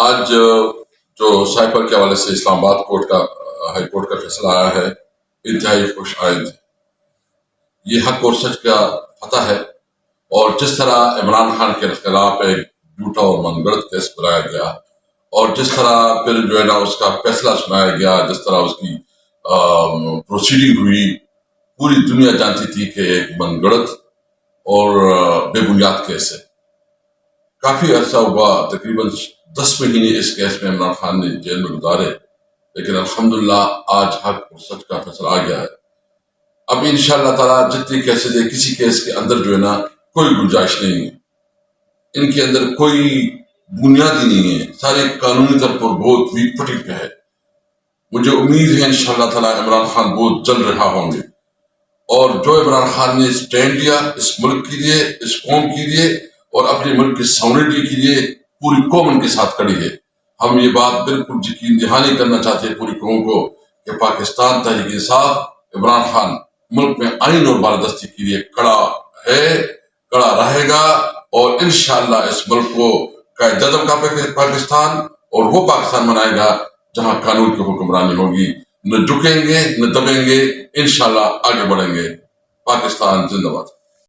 آج جو سائپر کے حوالے سے اسلام آباد کورٹ کا، ہائی کورٹ کا فیصلہ آیا ہے، انتہائی خوش آئند۔ یہ حق اور سچ کا فتح ہے اور جس طرح عمران خان کے خلاف ایک جھوٹا اور من گڑت کیس بنایا گیا اور جس طرح پھر جو ہے نا اس کا فیصلہ سنایا گیا، جس طرح اس کی پروسیڈنگ ہوئی، پوری دنیا جانتی تھی کہ ایک من گڑت اور بے بنیاد کیس ہے۔ کافی عرصہ ہوا تقریباً دس مہینے اس کیس میں عمران خان نے جیل میں گزارے، لیکن الحمدللہ آج حق اور سچ کا فیصلہ آ گیا ہے۔ اب ان شاء اللہ تعالیٰ جتنی کیسز ہے کسی کیس کے اندر جو ہے نا کوئی گنجائش نہیں ہے۔ ان کے اندر کوئی بنیاد ہی نہیں ہے۔ سارے قانونی طور پر بہت ویک فٹنگ پہ ہے۔ مجھے امید ہے ان شاء اللہ تعالیٰ عمران خان بہت جل رہا ہوں گے۔ اور جو عمران خان نے اسٹینڈ لیا اس ملک کے لیے، اس قوم کے لیے اور اپنے ملک کی ساؤنڈی کے لیے پوری قوم ان کے ساتھ کڑی ہے۔ ہم یہ بات بالکل یقین دہانی کرنا چاہتے ہیں پوری قوم کو کہ پاکستان تحریک انصاف، عمران خان ملک میں آئین اور بالادستی کے لیے کڑا ہے کڑا رہے گا اور انشاءاللہ اس ملک کو قائد کا پاکستان اور وہ پاکستان بنائے گا جہاں قانون کی حکمرانی ہوگی۔ نہ جھکیں گے، نہ دبیں گے، انشاءاللہ آگے بڑھیں گے۔ پاکستان زندہ باد۔